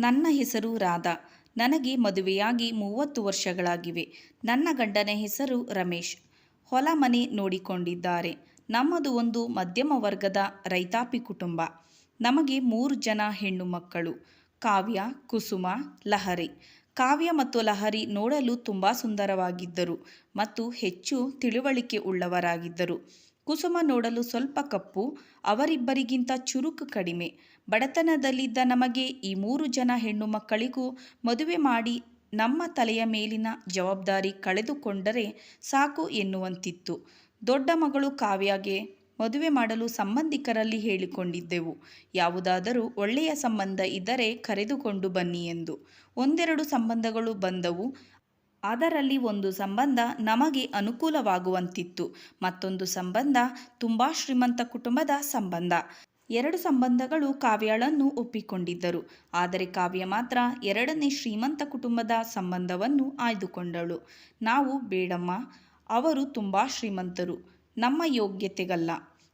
ನನ್ನ ಹೆಸರು ರಾಧಾ. ನನಗೆ ಮದುವೆಯಾಗಿ ಮೂವತ್ತು ವರ್ಷಗಳಾಗಿವೆ. ನನ್ನ ಗಂಡನ ಹೆಸರು ರಮೇಶ್. ಹೊಲ ಮನೆ ನೋಡಿಕೊಂಡಿದ್ದಾರೆ. ನಮ್ಮದು ಒಂದು ಮಧ್ಯಮ ವರ್ಗದ ರೈತಾಪಿ ಕುಟುಂಬ. ನಮಗೆ ಮೂರು ಜನ ಹೆಣ್ಣು ಮಕ್ಕಳು. ಕಾವ್ಯ, ಕುಸುಮ, ಲಹರಿ. ಕಾವ್ಯ ಮತ್ತು ಲಹರಿ ನೋಡಲು ತುಂಬ ಸುಂದರವಾಗಿದ್ದರು ಮತ್ತು ಹೆಚ್ಚು ತಿಳುವಳಿಕೆ ಉಳ್ಳವರಾಗಿದ್ದರು. ಕುಸುಮ ನೋಡಲು ಸ್ವಲ್ಪ ಕಪ್ಪು, ಅವರಿಬ್ಬರಿಗಿಂತ ಚುರುಕು ಕಡಿಮೆ. ಬಡತನದಲ್ಲಿದ್ದ ನಮಗೆ ಈ ಮೂರು ಜನ ಹೆಣ್ಣು ಮಕ್ಕಳಿಗೂ ಮದುವೆ ಮಾಡಿ ನಮ್ಮ ತಲೆಯ ಮೇಲಿನ ಜವಾಬ್ದಾರಿ ಕಳೆದುಕೊಂಡರೆ ಸಾಕು ಎನ್ನುವಂತಿತ್ತು. ದೊಡ್ಡ ಮಗಳು ಕಾವ್ಯಗೆ ಮದುವೆ ಮಾಡಲು ಸಂಬಂಧಿಕರಲ್ಲಿ ಹೇಳಿಕೊಂಡಿದ್ದೆವು. ಯಾವುದಾದರೂ ಒಳ್ಳೆಯ ಸಂಬಂಧ ಇದ್ದರೆ ಕರೆದುಕೊಂಡು ಬನ್ನಿ ಎಂದು. ಒಂದೆರಡು ಸಂಬಂಧಗಳು ಬಂದವು. ಅದರಲ್ಲಿ ಒಂದು ಸಂಬಂಧ ನಮಗೆ ಅನುಕೂಲವಾಗುವಂತಿತ್ತು. ಮತ್ತೊಂದು ಸಂಬಂಧ ತುಂಬ ಶ್ರೀಮಂತ ಕುಟುಂಬದ ಸಂಬಂಧ. ಎರಡು ಸಂಬಂಧಗಳು ಕಾವ್ಯಾಳನ್ನು ಒಪ್ಪಿಕೊಂಡಿದ್ದರು. ಆದರೆ ಕಾವ್ಯ ಮಾತ್ರ ಎರಡನೇ ಶ್ರೀಮಂತ ಕುಟುಂಬದ ಸಂಬಂಧವನ್ನು ಆಯ್ದುಕೊಂಡಳು. ನಾವು ಬೇಡಮ್ಮ, ಅವರು ತುಂಬ ಶ್ರೀಮಂತರು, ನಮ್ಮ ಯೋಗ್ಯತೆಗಲ್ಲ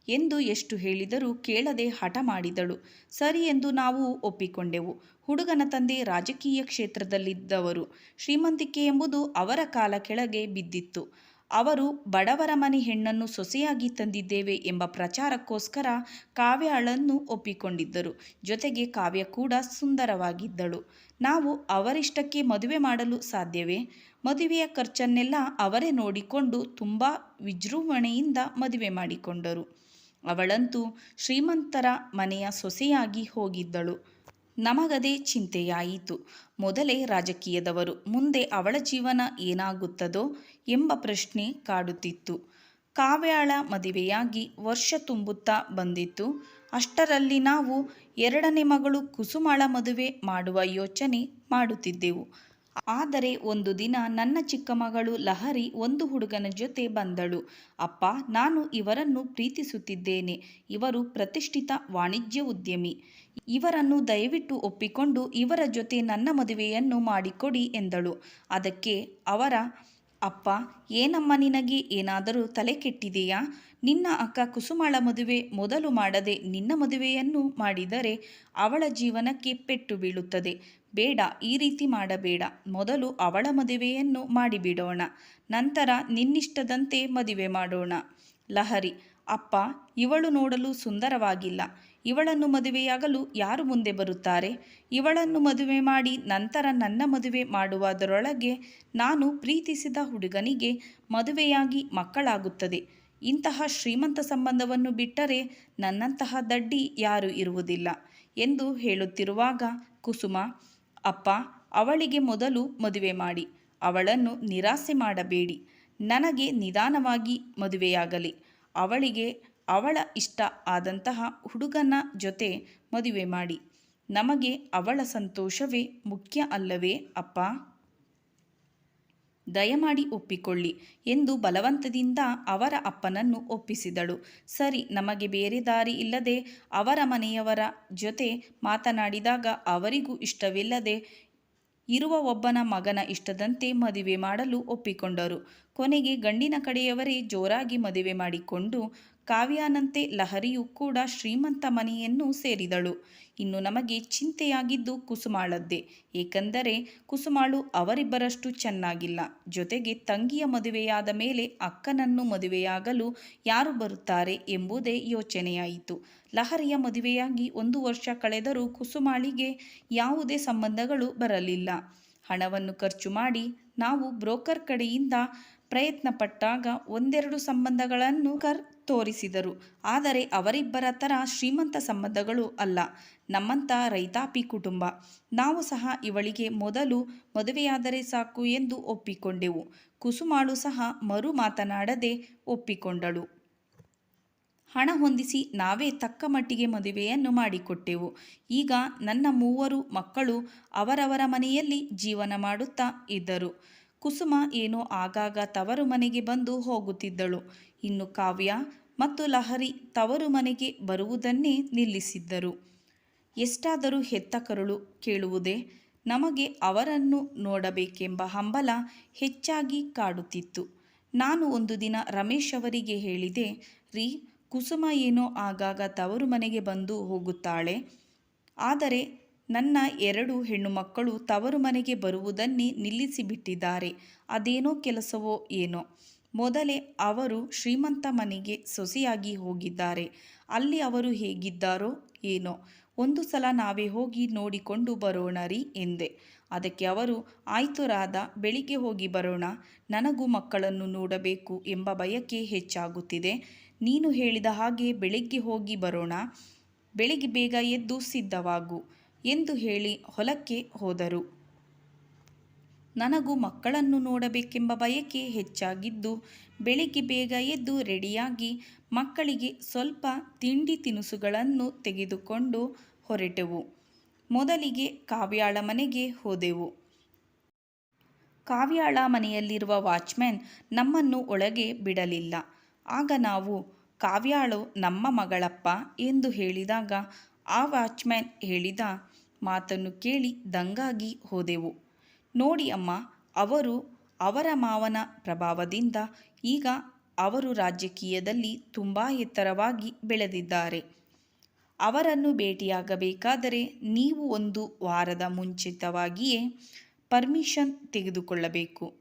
ಎಂದು ಎಷ್ಟು ಹೇಳಿದರೂ ಕೇಳದೆ ಹಠ ಮಾಡಿದಳು. ಸರಿ ಎಂದು ನಾವು ಒಪ್ಪಿಕೊಂಡೆವು. ಹುಡುಗನ ತಂದೆ ರಾಜಕೀಯ ಕ್ಷೇತ್ರದಲ್ಲಿದ್ದವರು. ಶ್ರೀಮಂತಿಕೆ ಎಂಬುದು ಅವರ ಕಾಲ ಕೆಳಗೆ ಬಿದ್ದಿತ್ತು. ಅವರು ಬಡವರ ಮನೆ ಹೆಣ್ಣನ್ನು ಸೊಸೆಯಾಗಿ ತಂದಿದ್ದೇವೆ ಎಂಬ ಪ್ರಚಾರಕ್ಕೋಸ್ಕರ ಕಾವ್ಯಳನ್ನು ಒಪ್ಪಿಕೊಂಡಿದ್ದರು. ಜೊತೆಗೆ ಕಾವ್ಯ ಕೂಡ ಸುಂದರವಾಗಿದ್ದಳು. ನಾವು ಅವರಿಷ್ಟಕ್ಕೆ ಮದುವೆ ಮಾಡಲು ಸಾಧ್ಯವೇ? ಮದುವೆಯ ಖರ್ಚನ್ನೆಲ್ಲ ಅವರೇ ನೋಡಿಕೊಂಡು ತುಂಬ ವಿಜೃಂಭಣೆಯಿಂದ ಮದುವೆ ಮಾಡಿಕೊಂಡರು. ಅವಳಂತೂ ಶ್ರೀಮಂತರ ಮನೆಯ ಸೊಸೆಯಾಗಿ ಹೋಗಿದ್ದಳು. ನಮಗದೇ ಚಿಂತೆಯಾಯಿತು. ಮೊದಲೇ ರಾಜಕೀಯದವರು, ಮುಂದೆ ಅವಳ ಜೀವನ ಏನಾಗುತ್ತದೋ ಎಂಬ ಪ್ರಶ್ನೆ ಕಾಡುತ್ತಿತ್ತು. ಕಾವ್ಯಾಳ ಮದುವೆಯಾಗಿ ವರ್ಷ ತುಂಬುತ್ತಾ ಬಂದಿತ್ತು. ಅಷ್ಟರಲ್ಲಿ ನಾವು ಎರಡನೇ ಮಗಳು ಕುಸುಮಾಳ ಮದುವೆ ಮಾಡುವ ಯೋಚನೆ ಮಾಡುತ್ತಿದ್ದೆವು. ಆದರೆ ಒಂದು ದಿನ ನನ್ನ ಚಿಕ್ಕ ಮಗಳು ಲಹರಿ ಒಂದು ಹುಡುಗನ ಜೊತೆ ಬಂದಳು. ಅಪ್ಪ, ನಾನು ಇವರನ್ನು ಪ್ರೀತಿಸುತ್ತಿದ್ದೇನೆ. ಇವರು ಪ್ರತಿಷ್ಠಿತ ವಾಣಿಜ್ಯ ಉದ್ಯಮಿ. ಇವರನ್ನು ದಯವಿಟ್ಟು ಒಪ್ಪಿಕೊಂಡು ಇವರ ಜೊತೆ ನನ್ನ ಮದುವೆಯನ್ನು ಮಾಡಿಕೊಡಿ ಎಂದಳು. ಅದಕ್ಕೆ ಅವರ, ಅಪ್ಪ, ಏನಮ್ಮ ನಿನಗೆ ಏನಾದರೂ ತಲೆ ಕೆಟ್ಟಿದೆಯಾ? ನಿನ್ನ ಅಕ್ಕ ಕುಸುಮಾಳ ಮದುವೆ ಮೊದಲು ಮಾಡದೆ ನಿನ್ನ ಮದುವೆಯನ್ನು ಮಾಡಿದರೆ ಅವಳ ಜೀವನಕ್ಕೆ ಪೆಟ್ಟು ಬೀಳುತ್ತದೆ. ಬೇಡ, ಈ ರೀತಿ ಮಾಡಬೇಡ. ಮೊದಲು ಅವಳ ಮದುವೆಯನ್ನು ಮಾಡಿಬಿಡೋಣ. ನಂತರ ನಿನ್ನಿಷ್ಟದಂತೆ ಮದುವೆ ಮಾಡೋಣ. ಲಹರಿ, ಅಪ್ಪ, ಇವಳು ನೋಡಲು ಸುಂದರವಾಗಿಲ್ಲ. ಇವಳನ್ನು ಮದುವೆಯಾಗಲು ಯಾರು ಮುಂದೆ ಬರುತ್ತಾರೆ? ಇವಳನ್ನು ಮದುವೆ ಮಾಡಿ ನಂತರ ನನ್ನ ಮದುವೆ ಮಾಡುವುದರೊಳಗೆ ನಾನು ಪ್ರೀತಿಸಿದ ಹುಡುಗನಿಗೆ ಮದುವೆಯಾಗಿ ಮಕ್ಕಳಾಗುತ್ತದೆ. ಇಂತಹ ಶ್ರೀಮಂತ ಸಂಬಂಧವನ್ನು ಬಿಟ್ಟರೆ ನನ್ನಂತಹ ದಡ್ಡಿ ಯಾರೂ ಇರುವುದಿಲ್ಲ ಎಂದು ಹೇಳುತ್ತಿರುವಾಗ ಕುಸುಮ, ಅಪ್ಪ, ಅವಳಿಗೆ ಮೊದಲು ಮದುವೆ ಮಾಡಿ, ಅವಳನ್ನು ನಿರಾಸೆ ಮಾಡಬೇಡಿ, ನನಗೆ ನಿಧಾನವಾಗಿ ಮದುವೆಯಾಗಲಿ, ಅವಳಿಗೆ ಅವಳ ಇಷ್ಟ ಆದಂತಹ ಹುಡುಗನ ಜೊತೆ ಮದುವೆ ಮಾಡಿ, ನಮಗೆ ಅವಳ ಸಂತೋಷವೇ ಮುಖ್ಯ ಅಲ್ಲವೇ ಅಪ್ಪ? ದಯಮಾಡಿ ಒಪ್ಪಿಕೊಳ್ಳಿ ಎಂದು ಬಲವಂತದಿಂದ ಅವರ ಅಪ್ಪನನ್ನು ಒಪ್ಪಿಸಿದಳು. ಸರಿ, ನಮಗೆ ಬೇರೆ ದಾರಿ ಇಲ್ಲದೆ ಅವರ ಮನೆಯವರ ಜೊತೆ ಮಾತನಾಡಿದಾಗ ಅವರಿಗೂ ಇಷ್ಟವಿಲ್ಲದೆ ಇರುವ ಒಬ್ಬನ ಮಗನ ಇಷ್ಟದಂತೆ ಮದುವೆ ಮಾಡಲು ಒಪ್ಪಿಕೊಂಡರು. ಕೊನೆಗೆ ಗಂಡಿನ ಕಡೆಯವರೇ ಜೋರಾಗಿ ಮದುವೆ ಮಾಡಿಕೊಂಡು ಕಾವ್ಯಾನಂತೆ ಲಹರಿಯು ಕೂಡ ಶ್ರೀಮಂತ ಮನೆಯನ್ನು ಸೇರಿದಳು. ಇನ್ನು ನಮಗೆ ಚಿಂತೆಯಾಗಿದ್ದು ಕುಸುಮಾಳದ್ದೇ. ಏಕೆಂದರೆ ಕುಸುಮಾಳು ಅವರಿಬ್ಬರಷ್ಟು ಚೆನ್ನಾಗಿಲ್ಲ. ಜೊತೆಗೆ ತಂಗಿಯ ಮದುವೆಯಾದ ಮೇಲೆ ಅಕ್ಕನನ್ನು ಮದುವೆಯಾಗಲು ಯಾರು ಬರುತ್ತಾರೆ ಎಂಬುದೇ ಯೋಚನೆಯಾಯಿತು. ಲಹರಿಯ ಮದುವೆಯಾಗಿ ಒಂದು ವರ್ಷ ಕಳೆದರೂ ಕುಸುಮಾಳಿಗೆ ಯಾವುದೇ ಸಂಬಂಧಗಳು ಬರಲಿಲ್ಲ. ಹಣವನ್ನು ಖರ್ಚು ಮಾಡಿ ನಾವು ಬ್ರೋಕರ್ ಕಡೆಯಿಂದ ಪ್ರಯತ್ನ ಪಟ್ಟಾಗ ಒಂದೆರಡು ಸಂಬಂಧಗಳನ್ನು ಕರ್, ತೋರಿಸಿದರು. ಆದರೆ ಅವರಿಬ್ಬರ ಥರ ಶ್ರೀಮಂತ ಸಂಬಂಧಗಳು ಅಲ್ಲ. ನಮ್ಮಂಥ ರೈತಾಪಿ ಕುಟುಂಬ. ನಾವು ಸಹ ಇವಳಿಗೆ ಮೊದಲು ಮದುವೆಯಾದರೆ ಸಾಕು ಎಂದು ಒಪ್ಪಿಕೊಂಡೆವು. ಕುಸುಮಾಳು ಸಹ ಮರು ಮಾತನಾಡದೆ ಒಪ್ಪಿಕೊಂಡಳು. ಹಣ ಹೊಂದಿಸಿ ನಾವೇ ತಕ್ಕ ಮಟ್ಟಿಗೆ ಮದುವೆಯನ್ನು ಮಾಡಿಕೊಟ್ಟೆವು. ಈಗ ನನ್ನ ಮೂವರು ಮಕ್ಕಳು ಅವರವರ ಮನೆಯಲ್ಲಿ ಜೀವನ ಮಾಡುತ್ತಾ ಇದ್ದರು. ಕುಸುಮ ಏನೋ ಆಗಾಗ ತವರು ಮನೆಗೆ ಬಂದು ಹೋಗುತ್ತಿದ್ದಳು. ಇನ್ನು ಕಾವ್ಯ ಮತ್ತು ಲಹರಿ ತವರು ಮನೆಗೆ ಬರುವುದನ್ನೇ ನಿಲ್ಲಿಸಿದ್ದರು. ಎಷ್ಟಾದರೂ ಹೆತ್ತ ಕರುಳು ಕೇಳುವುದೇ ನಮಗೆ ಅವರನ್ನು ನೋಡಬೇಕೆಂಬ ಹಂಬಲ ಹೆಚ್ಚಾಗಿ ಕಾಡುತ್ತಿತ್ತು. ನಾನು ಒಂದು ದಿನ ರಮೇಶ್ ಅವರಿಗೆ ಹೇಳಿದೆ, ರೀ, ಕುಸುಮ ಏನೋ ಆಗಾಗ ತವರು ಮನೆಗೆ ಬಂದು ಹೋಗುತ್ತಾಳೆ. ಆದರೆ ನನ್ನ ಎರಡು ಹೆಣ್ಣು ಮಕ್ಕಳು ತವರು ಮನೆಗೆ ಬರುವುದನ್ನೇ ನಿಲ್ಲಿಸಿಬಿಟ್ಟಿದ್ದಾರೆ. ಅದೇನೋ ಕೆಲಸವೋ ಏನೋ. ಮೊದಲೇ ಅವರು ಶ್ರೀಮಂತ ಮನೆಗೆ ಸೊಸೆಯಾಗಿ ಹೋಗಿದ್ದಾರೆ. ಅಲ್ಲಿ ಅವರು ಹೇಗಿದ್ದಾರೋ ಏನೋ. ಒಂದು ಸಲ ನಾವೇ ಹೋಗಿ ನೋಡಿಕೊಂಡು ಬರೋಣ ರೀ ಎಂದೆ. ಅದಕ್ಕೆ ಅವರು, ಆಯ್ತು ರಾಧ, ಬೆಳಿಗ್ಗೆ ಹೋಗಿ ಬರೋಣ. ನನಗೂ ಮಕ್ಕಳನ್ನು ನೋಡಬೇಕು ಎಂಬ ಬಯಕೆ ಹೆಚ್ಚಾಗುತ್ತಿದೆ. ನೀನು ಹೇಳಿದ ಹಾಗೆ ಬೆಳಿಗ್ಗೆ ಹೋಗಿ ಬರೋಣ. ಬೆಳಿಗ್ಗೆ ಬೇಗ ಎದ್ದು ಸಿದ್ಧವಾಗು. ಎಂದು ಹೇಳಿ ಹೊಲಕ್ಕೆ ಹೋದರು. ನನಗೂ ಮಕ್ಕಳನ್ನು ನೋಡಬೇಕೆಂಬ ಬಯಕೆ ಹೆಚ್ಚಾಗಿದ್ದು, ಬೆಳಿಗ್ಗೆ ಬೇಗ ಎದ್ದು ರೆಡಿಯಾಗಿ ಮಕ್ಕಳಿಗೆ ಸ್ವಲ್ಪ ತಿಂಡಿ ತಿನಿಸುಗಳನ್ನು ತೆಗೆದುಕೊಂಡು ಹೊರಟೆವು. ಮೊದಲಿಗೆ ಕಾವ್ಯಾಳ ಮನೆಗೆ ಹೋದೆವು. ಕಾವ್ಯಾಳ ಮನೆಯಲ್ಲಿರುವ ವಾಚ್ಮ್ಯಾನ್ ನಮ್ಮನ್ನು ಒಳಗೆ ಬಿಡಲಿಲ್ಲ. ಆಗ ನಾವು, ಕಾವ್ಯಾಳು ನಮ್ಮ ಮಗಳಪ್ಪ ಎಂದು ಹೇಳಿದಾಗ, ಆ ವಾಚ್ಮ್ಯಾನ್ ಹೇಳಿದ ಮಾತನ್ನು ಕೇಳಿ ದಂಗಾಗಿ ಹೋದೆವು. ನೋಡಿ ಅಮ್ಮ, ಅವರು ಅವರ ಮಾವನ ಪ್ರಭಾವದಿಂದ ಈಗ ಅವರು ರಾಜಕೀಯದಲ್ಲಿ ತುಂಬ ಎತ್ತರವಾಗಿ ಬೆಳೆದಿದ್ದಾರೆ. ಅವರನ್ನು ಭೇಟಿಯಾಗಬೇಕಾದರೆ ನೀವು ಒಂದು ವಾರದ ಮುಂಚಿತವಾಗಿಯೇ ಪರ್ಮಿಷನ್ ತೆಗೆದುಕೊಳ್ಳಬೇಕು.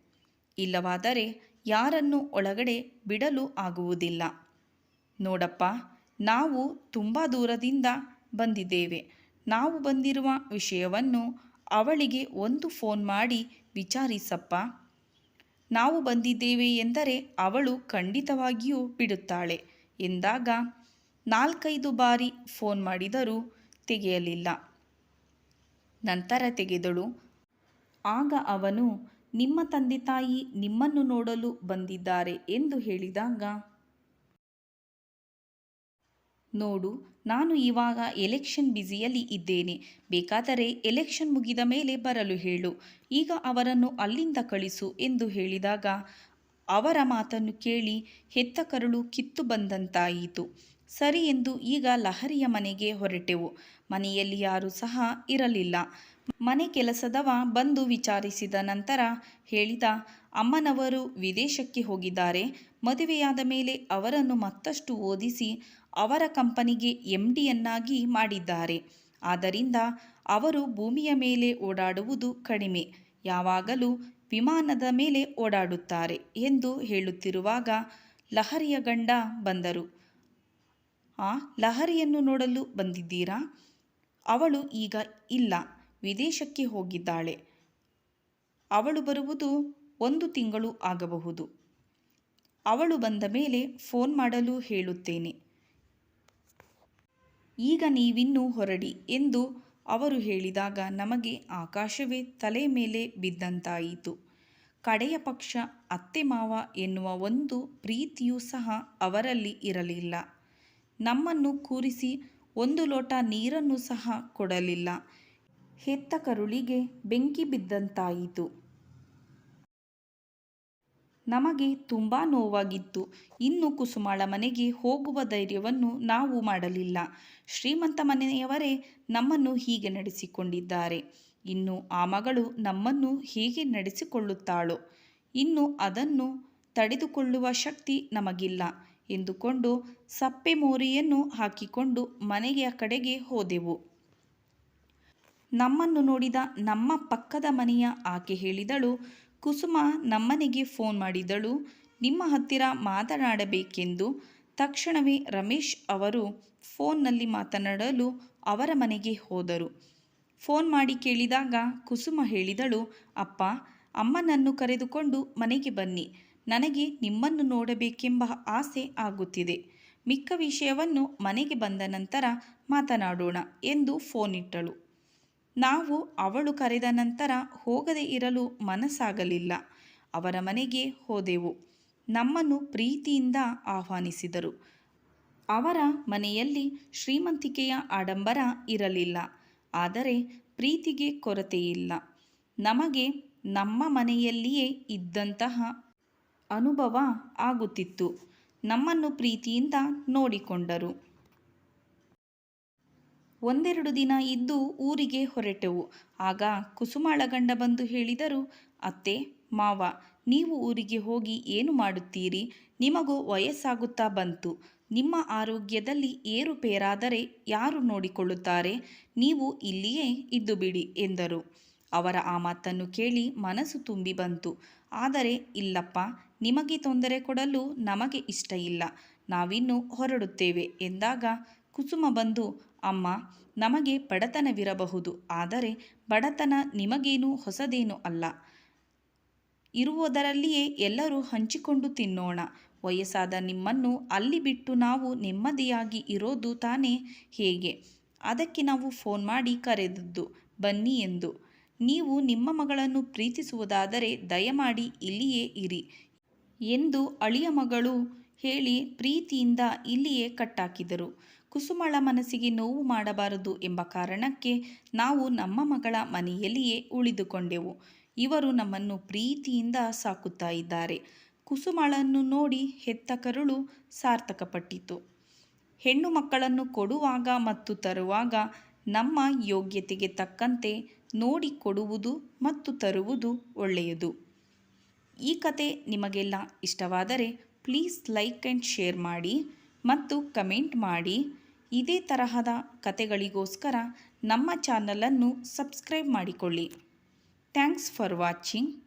ಇಲ್ಲವಾದರೆ ಯಾರನ್ನು ಒಳಗಡೆ ಬಿಡಲು ಆಗುವುದಿಲ್ಲ. ನೋಡಪ್ಪ, ನಾವು ತುಂಬ ದೂರದಿಂದ ಬಂದಿದ್ದೇವೆ. ನಾವು ಬಂದಿರುವ ವಿಷಯವನ್ನು ಅವಳಿಗೆ ಒಂದು ಫೋನ್ ಮಾಡಿ ವಿಚಾರಿಸಪ್ಪ. ನಾವು ಬಂದಿದ್ದೇವೆ ಎಂದರೆ ಅವಳು ಖಂಡಿತವಾಗಿಯೂ ಬಿಡುತ್ತಾಳೆ ಎಂದಾಗ ನಾಲ್ಕೈದು ಬಾರಿ ಫೋನ್ ಮಾಡಿದರೂ ತೆಗೆಯಲಿಲ್ಲ. ನಂತರ ತೆಗೆದಳು. ಆಗ ಅವನು, ನಿಮ್ಮ ತಂದೆ ತಾಯಿ ನಿಮ್ಮನ್ನು ನೋಡಲು ಬಂದಿದ್ದಾರೆ ಎಂದು ಹೇಳಿದಾಗ ನೋಡು, ನಾನು ಇವಾಗ ಎಲೆಕ್ಷನ್ ಬ್ಯುಸಿಯಲ್ಲಿ ಇದ್ದೇನೆ. ಬೇಕಾದರೆ ಎಲೆಕ್ಷನ್ ಮುಗಿದ ಮೇಲೆ ಬರಲು ಹೇಳು. ಈಗ ಅವರನ್ನು ಅಲ್ಲಿಂದ ಕಳಿಸು ಎಂದು ಹೇಳಿದಾಗ ಅವರ ಮಾತನ್ನು ಕೇಳಿ ಹೆತ್ತ ಕರುಳು ಕಿತ್ತು ಬಂದಂತಾಯಿತು. ಸರಿ ಎಂದು ಈಗ ಲಹರಿಯ ಮನೆಗೆ ಹೊರಟೆವು. ಮನೆಯಲ್ಲಿ ಯಾರೂ ಸಹ ಇರಲಿಲ್ಲ. ಮನೆ ಕೆಲಸದವ ಬಂದು ವಿಚಾರಿಸಿದ ನಂತರ ಹೇಳಿದ, ಅಮ್ಮನವರು ವಿದೇಶಕ್ಕೆ ಹೋಗಿದ್ದಾರೆ. ಮದುವೆಯಾದ ಮೇಲೆ ಅವರನ್ನು ಮತ್ತಷ್ಟು ಓದಿಸಿ ಅವರ ಕಂಪನಿಗೆ ಎಂ ಡಿಯನ್ನಾಗಿ ಮಾಡಿದ್ದಾರೆ. ಆದ್ದರಿಂದ ಅವರು ಭೂಮಿಯ ಮೇಲೆ ಓಡಾಡುವುದು ಕಡಿಮೆ. ಯಾವಾಗಲೂ ವಿಮಾನದ ಮೇಲೆ ಓಡಾಡುತ್ತಾರೆ ಎಂದು ಹೇಳುತ್ತಿರುವಾಗ ಲಹರಿಯ ಗಂಡ ಬಂದರು. ಆ ಲಹರಿಯನ್ನು ನೋಡಲು ಬಂದಿದ್ದೀರಾ? ಅವಳು ಈಗ ಇಲ್ಲ. ವಿದೇಶಕ್ಕೆ ಹೋಗಿದ್ದಾಳೆ. ಅವಳು ಬರುವುದು ಒಂದು ತಿಂಗಳು ಆಗಬಹುದು. ಅವಳು ಬಂದ ಮೇಲೆ ಫೋನ್ ಮಾಡಲು ಹೇಳುತ್ತೇನೆ. ಈಗ ನೀವಿನ್ನೂ ಹೊರಡಿ ಎಂದು ಅವರು ಹೇಳಿದಾಗ ನಮಗೆ ಆಕಾಶವೇ ತಲೆ ಮೇಲೆ ಬಿದ್ದಂತಾಯಿತು. ಕಡೆಯ ಪಕ್ಷ ಅತ್ತೆ ಮಾವ ಎನ್ನುವ ಒಂದು ಪ್ರೀತಿಯೂ ಸಹ ಅವರಲ್ಲಿ ಇರಲಿಲ್ಲ. ನಮ್ಮನ್ನು ಕೂರಿಸಿ ಒಂದು ಲೋಟ ನೀರನ್ನು ಸಹ ಕೊಡಲಿಲ್ಲ. ಹೆತ್ತ ಕರುಳಿಗೆ ಬೆಂಕಿ ಬಿದ್ದಂತಾಯಿತು. ನಮಗೆ ತುಂಬ ನೋವಾಗಿತ್ತು. ಇನ್ನು ಕುಸುಮಾಳ ಮನೆಗೆ ಹೋಗುವ ಧೈರ್ಯವನ್ನು ನಾವು ಮಾಡಲಿಲ್ಲ. ಶ್ರೀಮಂತ ಮನೆಯವರೇ ನಮ್ಮನ್ನು ಹೀಗೆ ನಡೆಸಿಕೊಂಡಿದ್ದಾರೆ. ಇನ್ನು ಆ ಮಗಳು ನಮ್ಮನ್ನು ಹೇಗೆ ನಡೆಸಿಕೊಳ್ಳುತ್ತಾಳೋ? ಇನ್ನು ಅದನ್ನು ತಡೆದುಕೊಳ್ಳುವ ಶಕ್ತಿ ನಮಗಿಲ್ಲ ಎಂದುಕೊಂಡು ಸಪ್ಪೆ ಮೋರಿಯನ್ನು ಹಾಕಿಕೊಂಡು ಮನೆಯ ಕಡೆಗೆ ಹೋದೆವು. ನಮ್ಮನ್ನು ನೋಡಿದ ನಮ್ಮ ಪಕ್ಕದ ಮನೆಯ ಆಕೆ ಹೇಳಿದಳು ಕುಸುಮ ನಮ್ಮನೆಗೆ ಫೋನ್ ಮಾಡಿದಳು. ನಿಮ್ಮ ಹತ್ತಿರ ಮಾತನಾಡಬೇಕೆಂದು. ತಕ್ಷಣವೇ ರಮೇಶ್ ಅವರು ಫೋನ್ನಲ್ಲಿ ಮಾತನಾಡಲು ಅವರ ಮನೆಗೆ ಹೋದರು. ಫೋನ್ ಮಾಡಿ ಕೇಳಿದಾಗ ಕುಸುಮ ಹೇಳಿದಳು, ಅಪ್ಪ, ಅಮ್ಮನನ್ನು ಕರೆದುಕೊಂಡು ಮನೆಗೆ ಬನ್ನಿ. ನನಗೆ ನಿಮ್ಮನ್ನು ನೋಡಬೇಕೆಂಬ ಆಸೆ ಆಗುತ್ತಿದೆ. ಮಿಕ್ಕ ವಿಷಯವನ್ನು ಮನೆಗೆ ಬಂದ ನಂತರ ಮಾತನಾಡೋಣ ಎಂದು ಫೋನ್ ಇಟ್ಟಳು. ನಾವು ಅವಳು ಕರೆದ ನಂತರ ಹೋಗದೆ ಇರಲು ಮನಸ್ಸಾಗಲಿಲ್ಲ. ಅವರ ಮನೆಗೆ ಹೋದೆವು. ನಮ್ಮನ್ನು ಪ್ರೀತಿಯಿಂದ ಆಹ್ವಾನಿಸಿದರು. ಅವರ ಮನೆಯಲ್ಲಿ ಶ್ರೀಮಂತಿಕೆಯ ಆಡಂಬರ ಇರಲಿಲ್ಲ. ಆದರೆ ಪ್ರೀತಿಗೆ ಕೊರತೆಯಿಲ್ಲ. ನಮಗೆ ನಮ್ಮ ಮನೆಯಲ್ಲಿಯೇ ಇದ್ದಂತಹ ಅನುಭವ ಆಗುತ್ತಿತ್ತು. ನಮ್ಮನ್ನು ಪ್ರೀತಿಯಿಂದ ನೋಡಿಕೊಂಡರು. ಒಂದೆರಡು ದಿನ ಇದ್ದು ಊರಿಗೆ ಹೊರಟೆವು. ಆಗ ಕುಸುಮಾಳ ಗಂಡ ಬಂದು ಹೇಳಿದರು, ಅತ್ತೆ, ಮಾವ, ನೀವು ಊರಿಗೆ ಹೋಗಿ ಏನು ಮಾಡುತ್ತೀರಿ? ನಿಮಗೂ ವಯಸ್ಸಾಗುತ್ತಾ ಬಂತು. ನಿಮ್ಮ ಆರೋಗ್ಯದಲ್ಲಿ ಏರುಪೇರಾದರೆ ಯಾರು ನೋಡಿಕೊಳ್ಳುತ್ತಾರೆ? ನೀವು ಇಲ್ಲಿಯೇ ಇದ್ದು ಬಿಡಿ ಎಂದರು. ಅವರ ಆ ಮಾತನ್ನು ಕೇಳಿ ಮನಸ್ಸು ತುಂಬಿ ಬಂತು. ಆದರೆ, ಇಲ್ಲಪ್ಪ, ನಿಮಗೆ ತೊಂದರೆ ಕೊಡಲು ನಮಗೆ ಇಷ್ಟ ಇಲ್ಲ. ನಾವಿನ್ನು ಹೊರಡುತ್ತೇವೆ ಎಂದಾಗ ಕುಸುಮ ಬಂದು ಅಮ್ಮ, ನಮಗೆ ಬಡತನವಿರಬಹುದು, ಆದರೆ ಬಡತನ ನಿಮಗೇನು ಹೊಸದೇನು ಅಲ್ಲ. ಇರುವುದರಲ್ಲಿಯೇ ಎಲ್ಲರೂ ಹಂಚಿಕೊಂಡು ತಿನ್ನೋಣ. ವಯಸ್ಸಾದ ನಿಮ್ಮನ್ನು ಅಲ್ಲಿ ಬಿಟ್ಟು ನಾವು ನೆಮ್ಮದಿಯಾಗಿ ಇರೋದು ತಾನೇ ಹೇಗೆ? ಅದಕ್ಕೆ ನಾವು ಫೋನ್ ಮಾಡಿ ಕರೆದದ್ದು, ಬನ್ನಿ ಎಂದು. ನೀವು ನಿಮ್ಮ ಮಗಳನ್ನು ಪ್ರೀತಿಸುವುದಾದರೆ ದಯಮಾಡಿ ಇಲ್ಲಿಯೇ ಇರಿ ಎಂದು ಅಳಿಯ ಮಗಳು ಹೇಳಿ ಪ್ರೀತಿಯಿಂದ ಇಲ್ಲಿಯೇ ಕಟ್ಟಾಕಿದರು. ಕುಸುಮಳ ಮನಸ್ಸಿಗೆ ನೋವು ಮಾಡಬಾರದು ಎಂಬ ಕಾರಣಕ್ಕೆ ನಾವು ನಮ್ಮ ಮಗಳ ಮನೆಯಲ್ಲಿಯೇ ಉಳಿದುಕೊಂಡೆವು. ಇವರು ನಮ್ಮನ್ನು ಪ್ರೀತಿಯಿಂದ ಸಾಕುತ್ತಾ ಇದ್ದಾರೆ. ಕುಸುಮಳನ್ನು ನೋಡಿ ಹೆತ್ತ ಕರುಳು ಸಾರ್ಥಕಪಟ್ಟಿತು. ಹೆಣ್ಣು ಮಕ್ಕಳನ್ನು ಕೊಡುವಾಗ ಮತ್ತು ತರುವಾಗ ನಮ್ಮ ಯೋಗ್ಯತೆಗೆ ತಕ್ಕಂತೆ ನೋಡಿ ಕೊಡುವುದು ಮತ್ತು ತರುವುದು ಒಳ್ಳೆಯದು. ಈ ಕತೆ ನಿಮಗೆಲ್ಲ ಇಷ್ಟವಾದರೆ ಪ್ಲೀಸ್ ಲೈಕ್ ಆ್ಯಂಡ್ ಶೇರ್ ಮಾಡಿ ಮತ್ತು ಕಮೆಂಟ್ ಮಾಡಿ. ಇದೇ ತರಹದ ಕತೆಗಳಿಗೋಸ್ಕರ ನಮ್ಮ ಚಾನಲನ್ನು ಸಬ್ಸ್ಕ್ರೈಬ್ ಮಾಡಿಕೊಳ್ಳಿ. Thanks for watching.